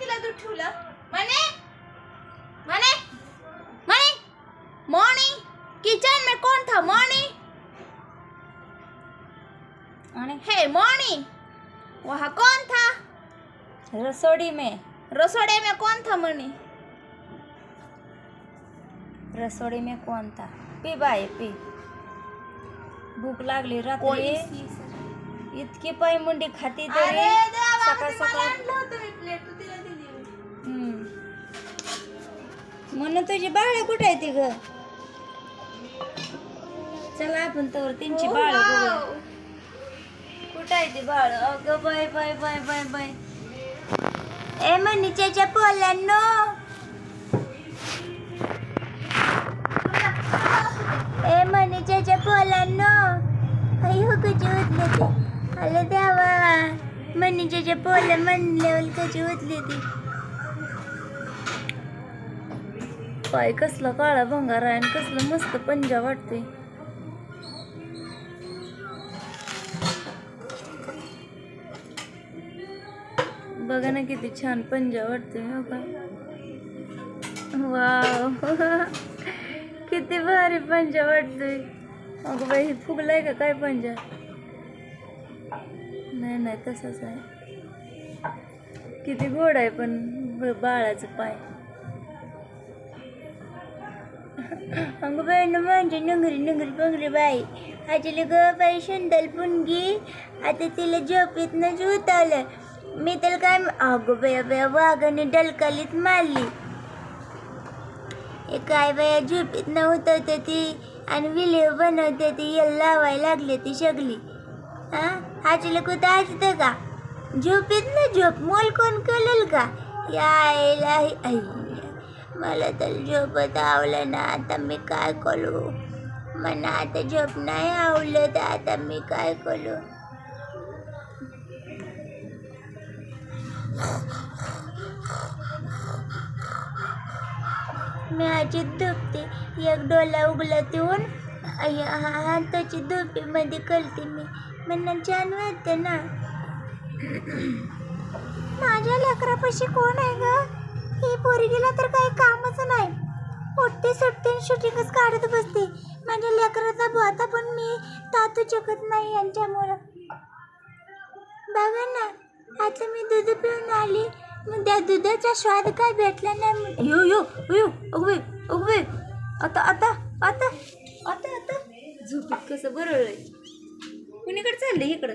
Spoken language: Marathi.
तिला दूध ठेवलं म्हणे म्हणे म्हणे मॉर्निंग किचन में कौन था मॉर्निंग आणि हे मॉर्निंग वहाँ कौन था रसोड़ी में रसोड़े में कौन था मनी रसोड़ी में कौन था पी बाय पी भूक लागली रात्री. इतकी पाय मुंडी खाती तरी सकाळ म्हणून तुझी बाळ कुठे आहे ती ग? चला आपण तर त्यांची हो, बाळ. कुठं आहे ती बाळ? अगं bye bye bye bye bye ए मनीच्याच्या पोलांनो ए मनीच्याच्या पोलांनो अयो कशी उतले ते? आलं द्यावा मनीच्याच्या पोला म्हणल्यावर कशी उतले ती? पाय कसला काळा भंगार आहे आणि कसलं मस्त पंजा वाटते बघा ना किती छान पंजा वाटते हो वाव. किती भारी पंजा वाटतोय. अगं बाई हे फुगलाय का काय पंजा? नाही नाही तसंच आहे. किती गोड आहे पण बाळाचं पाय. अगं बाई न म्हणजे नंगरी नंगरी पंगरी बाई आजीला ग बाई शंदल पुणगी आता तिला झोपेतनंच उतावलं मी त्याला काय अगो बया बया वाघाने डलकालीत मारली हे काय बाया झोपेत न उतरते ती आणि विले बनवते ती याला लावायला लागले ती सगळी हा आजीला कुठं असतं का झोपेत ना झोप मोल कोण कळेल का यायला आई मला तर झोपत आवलं ना आता मी काय करू? मला आता झोप नाही आवडलं तर आता मी काय करू? मी आजी दुखते एक डोला उगला देऊन हाताची दुपीमध्ये कळते मी. म्हणून छान वाटते ना. माझ्या लेकरापाशी कोण आहे ग? हे पोरगीला तर काही कामच नाही. पोट्टी सुट्टी शूटिंगच काढत बसते. माझ्या लेकराचा बोता पण मी तातू शकत नाही यांच्यामुळं. बघा ना आता मी दूध पिऊन आली. मग त्या दुधाचा स्वाद काय भेटला नाही यो यो यो उगवे उगवे आता आता आता आता आता. झोपीत कसं बरं कुणीकडे चाललं इकडं?